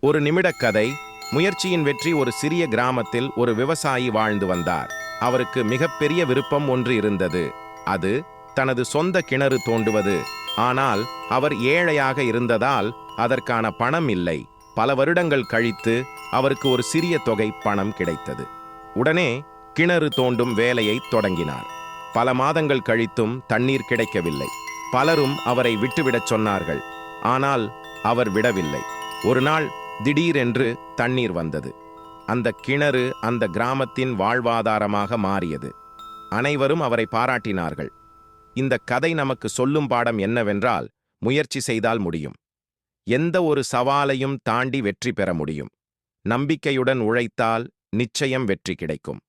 ஒரு நிமிடக் கதை முயற்சியின் வெற்றி ஒரு சிறிய கிராமத்தில் ஒரு விவசாயி வாழ்ந்து வந்தார். அவருக்கு மிகப்பெரிய விருப்பம் ஒன்று இருந்தது. அது தனது சொந்த கிணறு தோண்டுவது. ஆனால் அவர் ஏழையாக இருந்ததால் அதற்கான பணம் இல்லை. பல வருடங்கள் கழித்து அவருக்கு ஒரு சிறிய தொகை பணம் கிடைத்தது. உடனே கிணறு தோண்டும் வேலையை தொடங்கினார். பல மாதங்கள் கழித்தும் தண்ணீர் கிடைக்கவில்லை. பலரும் அவரை விட்டுவிடச் சொன்னார்கள். ஆனால் அவர் விடவில்லை. ஒரு நாள் திடீரென்று தண்ணீர் வந்தது. அந்த கிணறு அந்த கிராமத்தின் வாழ்வாதாரமாக மாறியது. அனைவரும் அவரை பாராட்டினார்கள். இந்த கதை நமக்கு சொல்லும் பாடம் என்னவென்றால் முயற்சி செய்தால் முடியும். எந்த ஒரு சவாலையும் தாண்டி வெற்றி பெற முடியும். நம்பிக்கையுடன் உழைத்தால் நிச்சயம் வெற்றி கிடைக்கும்.